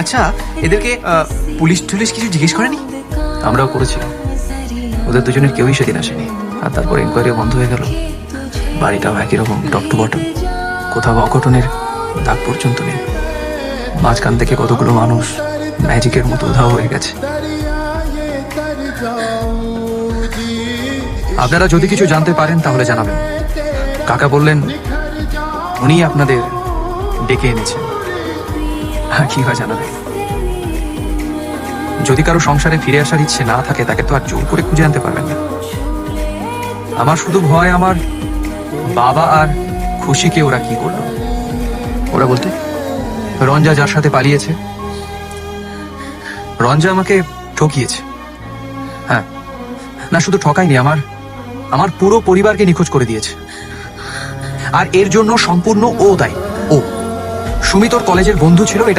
আচ্ছা এদেরকে পুলিশ টুলিশ কিছু জিজ্ঞেস করেনি? আমরাও করেছিলাম। ওদের দুজনের কেউই সেদিন আসেনি। আর তারপর ইনকোয়ারি বন্ধ হয়ে গেল। বাড়িটাও একই রকম টপ টু বটম কোথাও অঘটনের দাগ পর্যন্ত নেই। মাঝখান থেকে কতগুলো মানুষ ম্যাজিকের মতো উধাও হয়ে গেছে। আপনারা যদি কিছু জানতে পারেন, তাহলে জানাবেন। কাকা বললেন উনি আপনাদের ডেকে এনেছেন। আর কি হয় জানাবেন যদি কারও সংসারে ফিরে আসার ইচ্ছে না থাকে, তাকে তো আর জোর করে খুঁজে আনতে পারবেন না। আমার শুধু ভয়, আমার বাবা আর খুশিকে ওরা কি করল? ওরা বলতে, রঞ্জা যার সাথে পালিয়েছে, রঞ্জা আমাকে ঠকিয়েছে। হ্যাঁ না, শুধু ঠকায়নি, আমার আমার পুরো পরিবারকে নিখোঁজ করে দিয়েছে। আর এর জন্য সম্পূর্ণ ও দায়ী। সুমিতর কলেজের বন্ধু ছিল এটা